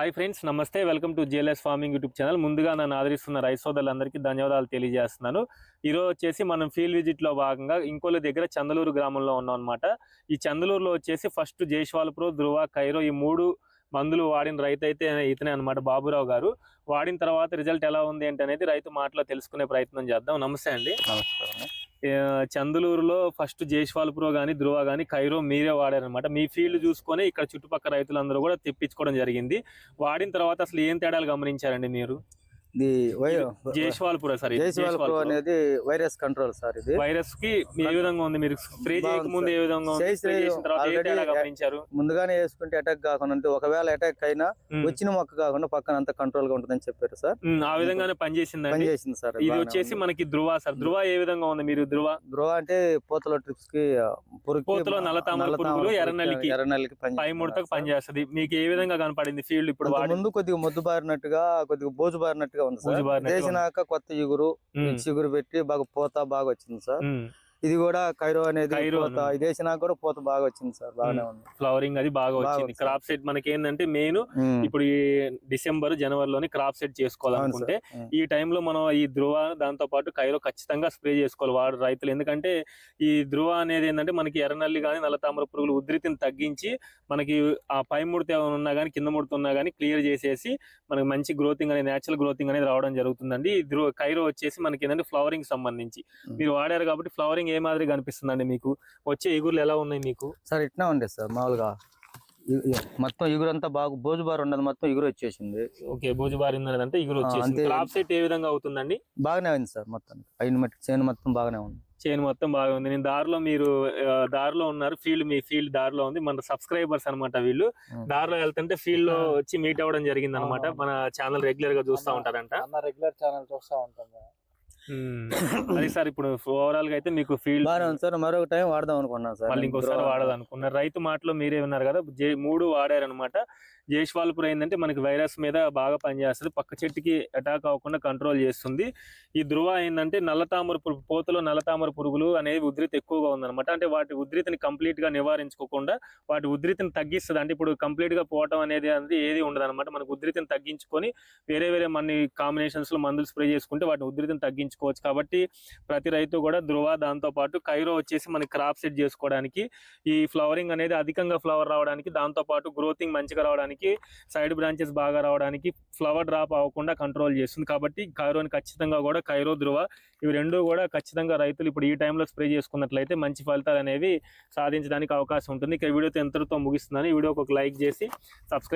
Hi friends నమస్తే. Welcome to GLS farming YouTube channel. ముందుగా నన్ను ఆదరిస్తున్న రైస్ సోదరులందరికీ ధన్యవాదాలు తెలియజేస్తున్నాను. ఈరోజు వచ్చేసి మనం ఫీల్డ్ విజిట్లో భాగంగా ఇంకోళ్ళ దగ్గర చందలూరు గ్రామంలో ఉన్నాం అనమాట ఈ చందలూరులో వచ్చేసి ఫస్ట్ జైష్వాల్పురో ధృవ కైరో ఈ మూడు మందులు వాడిన రైతు అయితే ఇతనే అనమాట బాబురావు గారు. వాడిన తర్వాత రిజల్ట్ ఎలా ఉంది ఏంటి అనేది రైతు మాటలో తెలుసుకునే ప్రయత్నం చేద్దాం. నమస్తే అండి. నమస్కారం చందలూరులో ఫస్ట్ జైష్వాల్ ప్రో కానీ ధృవ కానీ కైరో మీరే వాడారనమాట మీ ఫీల్డ్ చూసుకొని ఇక్కడ చుట్టుపక్కల రైతులందరూ కూడా తెప్పించుకోవడం జరిగింది. వాడిన తర్వాత అసలు ఏం తేడాలు గమనించారండి మీరు? ఇది సారీ అనేది వైరస్ కంట్రోల్ సార్ ఇది. వైరస్కి ఏ విధంగా ఉంది? మీరు స్ప్రే ముందు ఏ విధంగా గమనించారు ముందుగానే వేసుకుంటే అటాక్ కాకుండా ఒకవేళ అటాక్ అయినా. వచ్చిన మొక్క కాకుండా పక్కన అంతా కంట్రోల్గా ఉంటుందని చెప్పారు సార్. ఆ విధంగానే పనిచేసిందండి? పని చేసింది సార్. ఇది వచ్చేసి. మనకి ధృవ సార్. ధృవ ఏ విధంగా ఉంది మీరు ధృవ ధ్రువ అంటే పూతల ట్రిప్స్కి పూతలో పురుగుకి, ఎర్రనల్లికి, ఎర్రనల్లికి పై ముడతకు పనిచేస్తుంది. మీకు ఏ విధంగా కనపడింది? ఫీల్డ్ ఇప్పుడు ముందు కొద్దిగా మొద్దు బారినట్టుగా కొద్దిగా బోజు బారినట్టుగా ఉంది సార్. వేసినాక కొత్త ఇగురు చిగురు పెట్టి బాగా పూత బాగా వచ్చింది సార్. ఇది కూడా కైరో అనేది ఇది వేసినాక కూడా పూత బాగా వచ్చింది సార్ బాగానే ఉంది. ఫ్లవరింగ్ అది బాగా వచ్చింది. క్రాప్ సెట్ మనకి ఏంటంటే మెయిన్. ఇప్పుడు ఈ డిసెంబర్ జనవరిలోని క్రాప్ సెట్ చేసుకోవాలనుకుంటే. ఈ టైంలో మనం ఈ ధృవ దాంతో పాటు కైరో ఖచ్చితంగా స్ప్రే చేసుకోవాలి వాడు రైతులు. ఎందుకంటే ఈ ధృవ అనేది ఏంటంటే మనకి ఎర్రనల్లి కానీ నల్లతామర పురుగులు ఉధృతిని తగ్గించి మనకి ఆ పై ముడత ఏమైనా ఉన్నా కానీ కింద ముడత ఉన్నా కానీ క్లియర్ చేసేసి మనకి మంచి గ్రోతింగ్ అనేది నేచురల్ గ్రోతింగ్ అనేది రావడం జరుగుతుందండి. ఈ ధృవ కైరో వచ్చేసి మనకి ఏంటంటే ఫ్లవరింగ్ సంబంధించి. మీరు వాడారు కాబట్టి ఫ్లవరింగ్ ఏ మాదిరి కనిపిస్తుందండి మీకు? వచ్చే ఎగురులు ఎలా ఉన్నాయి మీకు? సార్ ఇట్లా ఉండే సార్ మామూలుగా. మొత్తం ఇగురంతా బాగా బోజు బారు ఉండదు మొత్తం ఇగురు వచ్చేసింది. ఓకే బూజు బారింది అంటే ఇగురు ఆ, వచ్చేసింది. అంతే. క్రాప్ సెట్ ఏ విధంగా అవుతుందండి? బాగానే అయింది సార్ మొత్తం. అయిన మట్టి చేను మొత్తం బాగానే ఉంది. చైన్ మొత్తం బాగా ఉంది. నేను దారిలో మీరు దారిలో ఉన్నారు ఫీల్డ్ మీ ఫీల్డ్ దారిలో ఉంది. మన సబ్స్క్రైబర్స్ అన్నమాట వీళ్ళు. దారిలో వెళ్తుంటే ఫీల్డ్లో వచ్చి మీట్ అవ్వడం జరిగింది అనమాట మన ఛానల్ రెగ్యులర్గా చూస్తా ఉంటారంట. రెగ్యులర్ ఛానల్ చూస్తా ఉంటాం. అది సార్ ఇప్పుడు ఓవరాల్గా అయితే మీకు ఫీల్డ్ బాగానే ఉంది సార్. మరొక టైం వాడదాం అనుకున్నాను సార్. మళ్ళీ ఇంకోసారి వాడదనుకున్నారు రైతు మాటలో మీరే ఉన్నారు కదా. జే మూడు వాడారనమాట జైష్వాల్పూర్ ఏంటంటే మనకి వైరస్ మీద బాగా పనిచేస్తుంది. పక్క చెట్టుకి అటాక్ అవ్వకుండా కంట్రోల్ చేస్తుంది. ఈ ధృవ ఏంటంటే నల్లతామర పురుగు పోతలో నల్లతామర పురుగులు అనేవి ఉధృతి ఎక్కువగా ఉందన్నమాట. అంటే వాటి ఉధృతిని కంప్లీట్గా నివారించుకోకుండా వాటి ఉధృతిని తగ్గిస్తుంది. అంటే ఇప్పుడు కంప్లీట్గా పోవటం అనేది అనేది ఏది ఉండదు అనమాట మనకు ఉధృతిని తగ్గించుకొని వేరే వేరే మన కాంబినేషన్స్లో మందులు స్ప్రే చేసుకుంటే వాటి ఉధృతిని తగ్గించుకోవచ్చు కాబట్టి ప్రతి రైతు కూడా ధృవ దాంతో పాటు కైరో వచ్చేసి మనకి క్రాప్ సెట్ చేసుకోవడానికి ఈ ఫ్లవరింగ్ అనేది అధికంగా ఫ్లవర్ రావడానికి దాంతో పాటు గ్రోతింగ్ మంచిగా రావడానికి సైడ్ బ్రాంచెస్ బాగా రావడానికి ఫ్లవర్ డ్రాప్ అవ్వకుండా కంట్రోల్ చేస్తుంది. కాబట్టి కైరోని ఖచ్చితంగా కూడా కైరో ధృవ ఇవి రెండు కూడా ఖచ్చితంగా రైతులు ఇప్పుడు ఈ టైంలో స్ప్రే చేసుకున్నట్లయితే మంచి ఫలితాలు అనేవి సాధించడానికి అవకాశం ఉంటుంది. ఇక వీడియోతో ఎంతటితో ముగిస్తుందని వీడియో వీడియోకి ఒక లైక్ చేసి సబ్స్క్రైబ్